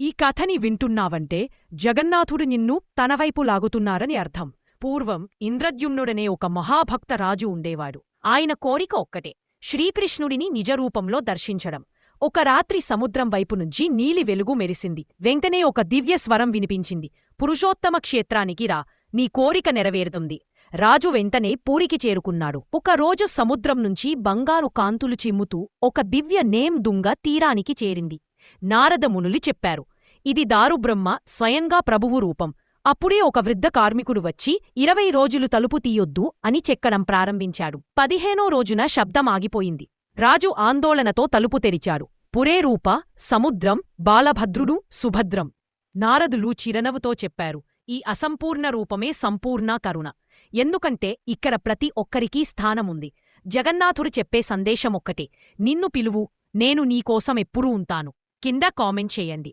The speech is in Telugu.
ఈ కథని వింటున్నావంటే జగన్నాథుడు నిన్ను తనవైపు లాగుతున్నారని అర్థం. పూర్వం ఇంద్రద్యుమ్నుడనే ఒక మహాభక్త రాజు ఉండేవాడు. ఆయన కోరిక ఒక్కటే శ్రీకృష్ణుడిని నిజరూపంలో దర్శించడం. ఒక రాత్రి సముద్రం వైపు నుంచి నీలి వెలుగు మెరిసింది. వెంటనే ఒక దివ్య స్వరం వినిపించింది. పురుషోత్తమ క్షేత్రానికి రా నీ కోరిక నెరవేరుతుంది. రాజు వెంటనే పూరికి చేరుకున్నాడు. ఒకరోజు సముద్రం నుంచి బంగారు కాంతులు చిమ్ముతూ ఒక దివ్య నేమ్ దుంగ తీరానికి చేరింది. నారదమునులు చెప్పారు ఇది దారుబ్రహ్మ స్వయంగా ప్రభువు రూపం. అప్పుడే ఒక వృద్ధ కార్మికుడు వచ్చి ఇరవై రోజులు తలుపు తీయొద్దు అని చెక్కడం ప్రారంభించాడు. పదిహేనో రోజున శబ్దం ఆగిపోయింది. రాజు ఆందోళనతో తలుపు తెరిచాడు. పురేరూప సముద్రం బాలభద్రుడు సుభద్రం. నారదులు చిరనవుతో చెప్పారు ఈ అసంపూర్ణ రూపమే సంపూర్ణ కరుణ. ఎందుకంటే ఇక్కడ ప్రతి ఒక్కరికీ స్థానముంది. జగన్నాథుడు చెప్పే సందేశమొక్కటే. నిన్ను పిలువు నేను నీకోసం ఎప్పుడూ ఉంటాను. కింద కామెంట్ చేయండి.